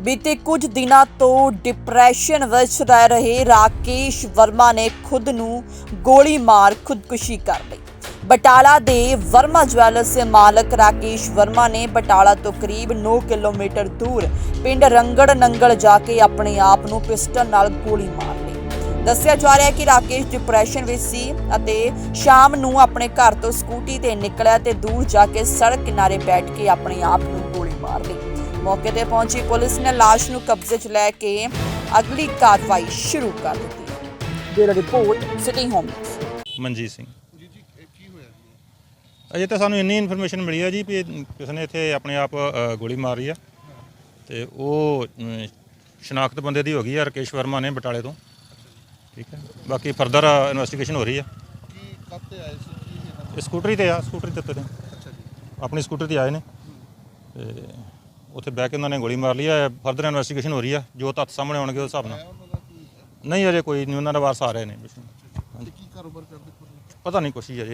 ਬੀਤੇ ਕੁਝ ਦਿਨਾਂ ਤੋਂ ਡਿਪਰੈਸ਼ਨ ਵਿੱਚ ਰਹਿ ਰਹੇ ਰਾਕੇਸ਼ ਵਰਮਾ ਨੇ ਖੁਦ ਨੂੰ ਗੋਲੀ ਮਾਰ ਖੁਦਕੁਸ਼ੀ ਕਰ ਲਈ। ਬਟਾਲਾ ਦੇ ਵਰਮਾ ਜਵੈਲਰਸ ਦੇ ਮਾਲਕ ਰਾਕੇਸ਼ ਵਰਮਾ ਨੇ ਬਟਾਲਾ ਤੋਂ ਕਰੀਬ 9 ਕਿਲੋਮੀਟਰ ਦੂਰ ਪਿੰਡ ਰੰਗੜ ਨੰਗਲ ਜਾ ਕੇ ਆਪਣੇ ਆਪ ਨੂੰ ਪਿਸਟਲ ਨਾਲ ਗੋਲੀ ਮਾਰ ਲਈ। ਦੱਸਿਆ ਜਾ ਰਿਹਾ ਹੈ ਕਿ ਰਾਕੇਸ਼ ਡਿਪਰੈਸ਼ਨ ਵਿੱਚ ਸੀ ਅਤੇ ਸ਼ਾਮ ਨੂੰ ਆਪਣੇ ਘਰ ਤੋਂ ਸਕੂਟੀ ਤੇ ਨਿਕਲਿਆ ਤੇ ਦੂਰ ਜਾ ਕੇ ਸੜਕ ਕਿਨਾਰੇ ਬੈਠ ਕੇ ਆਪਣੇ ਆਪ ਨੂੰ ਗੋਲੀ ਮਾਰ ਲਈ। ਮੌਕੇ ਤੇ ਪਹੁੰਚੀ ਪੁਲਿਸ ਨੇ ਲਾਸ਼ ਨੂੰ ਕਬਜ਼ੇ 'ਚ ਲੈ ਕੇ ਅਗਲੀ ਕਾਰਵਾਈ ਸ਼ੁਰੂ ਕਰ ਦਿੱਤੀ। Bureau report city home Manjit Singh. ਅਜੇ ਤਾਂ ਸਾਨੂੰ ਇੰਨੀ ਇਨਫੋਰਮੇਸ਼ਨ ਮਿਲੀ ਹੈ ਜੀ ਵੀ ਕਿਸੇ ਨੇ ਇੱਥੇ ਆਪਣੇ ਆਪ ਅ, ਗੋਲੀ ਮਾਰੀ ਆ। ਤੇ ਉਹ ਅਮ, ਸ਼ਨਾਖਤ ਬੰਦੇ ਦੀ ਹੋ ਗਈ ਆ ਰਕੇਸ਼ ਵਰਮਾ ਨੇ ਬਟਾਲੇ ਤੋਂ। ਠੀਕ ਹੈ ਬਾਕੀ ਫਰਦਰ ਇਨਵੈਸਟੀਗੇਸ਼ਨ ਹੋ ਰਹੀ ਆ। ਕੀ ਕੱਤੇ ਆਏ ਸੀ? ਕੀ ਇਹਨਾਂ ਇਹ ਸਕੂਟਰੀ ਤੇ ਆ ਸਕੂਟਰੀ ਤੇ ਉੱਤੇ ਤੇ। ਅੱਛਾ ਜੀ। ਆਪਣੀ ਸਕੂਟਰ ਤੇ ਆਏ ਨੇ। ਤੇ ਉੱਥੇ ਬਹਿ ਕੇ ਉਹਨਾਂ ਨੇ ਗੋਲੀ ਮਾਰ ਲਈ ਆ ਫਰਦਰ ਇਨਵੈਸਟੀਗੇਸ਼ਨ ਹੋ ਰਹੀ ਆ ਜੋ ਤੱਥ ਸਾਹਮਣੇ ਆਉਣਗੇ ਉਸ ਹਿਸਾਬ ਨਾਲ। ਨਹੀਂ ਅਜੇ ਕੋਈ ਨਹੀਂ ਉਹਨਾਂ ਦਾ ਵਾਰਸ ਆ ਰਹੇ ਨੇ। ਤੇ ਕੀ ਕਾਰੋਬਾਰ ਕਰਦੇ ਕੋਈ ਪਤਾ ਨਹੀਂ ਕੁਛ ਹੀ ਅਜੇ